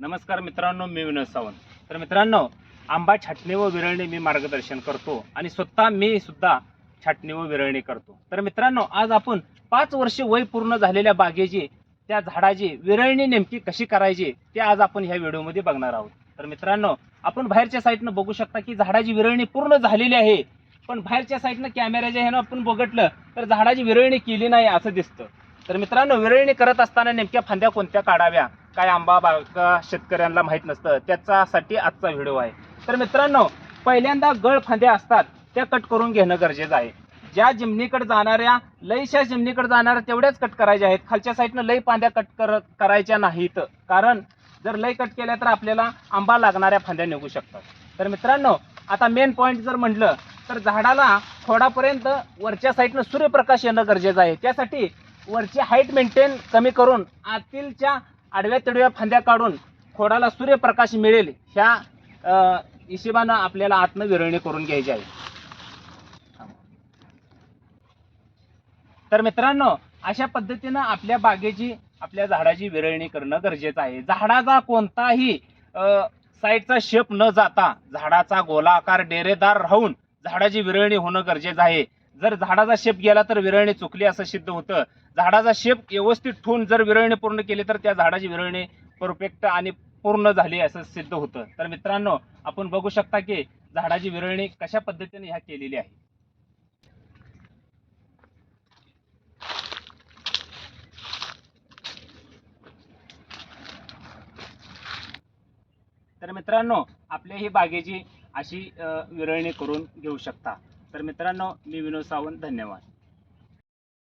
नमस्कार मित्रांनो मी विनोद सावंत. तर मित्रांनो आंबा छाटणी व विरळणी मी मार्गदर्शन करतो आणि स्वतः मी सुद्धा छाटणी व विरळणी करतो. तर मित्रांनो आज आपण पाच वर्ष वय पूर्ण झालेल्या बागेची त्या झाडाची विरळणी नेमकी कशी करायची ते आज आपण ह्या व्हिडिओमध्ये बघणार आहोत. तर मित्रांनो आपण बाहेरच्या साईडनं बघू शकता की झाडाची विरळणी पूर्ण झालेली आहे पण बाहेरच्या साईडनं कॅमेऱ्याच्या ह्यानं आपण बघितलं तर झाडाची विरळणी केली नाही असं दिसतं. तर मित्रांनो विरळणी करत असताना नेमक्या फांद्या कोणत्या काढाव्या? काय आंबा बागा शेतकऱ्यांना माहीत नसतं. त्याच्यासाठी आजचा व्हिडिओ आहे. तर मित्रांनो पहिल्यांदा गळ फांद्या असतात त्या कट करून घेणं गरजेचं आहे. ज्या जिमनीकडे जाणाऱ्या लईशा जिमनीकडे जाणाऱ्या तेवढ्याच कट करायच्या आहेत. खालच्या साईडनं लई फांद्या कट कर करायच्या नाहीत. कारण जर लई कट केल्या तर आपल्याला आंबा लागणाऱ्या फांद्या निघू शकतात. तर मित्रांनो आता मेन पॉईंट जर म्हटलं तर झाडाला थोडापर्यंत वरच्या साईडनं सूर्यप्रकाश येणं गरजेचं आहे. त्यासाठी वरची हाईट मेंटेन कमी करून आतीलच्या आडव्या तडव्या फांद्या काढून खोडाला सूर्यप्रकाश मिळेल ह्या हिशेबानं आपल्याला आत्मविरळणी करून घ्यायची आहे. तर मित्रांनो अशा पद्धतीनं आपल्या बागेची आपल्या झाडाची विरळणी करणं गरजेचं आहे. झाडाचा कोणताही साईडचा शेप न जाता झाडाचा गोलाकार डेरेदार राहून झाडाची विरळणी होणं गरजेचं आहे. जर झाडाचा शेप गेला तर विरळणी चुकली असं सिद्ध होतं. झाडाचा शेप व्यवस्थित ठेवून जर विरळणी पूर्ण केली तर त्या झाडाची विरळणी परफेक्ट आणि पूर्ण झाली असं सिद्ध होतं. तर मित्रांनो आपण बघू शकता की झाडाची विरळणी कशा पद्धतीने ह्या केलेली आहे. तर मित्रांनो आपल्या ही बागेची अशी विरळणी करून घेऊ शकता. तर मित्रांनो मी विनोद सावंत धन्यवाद.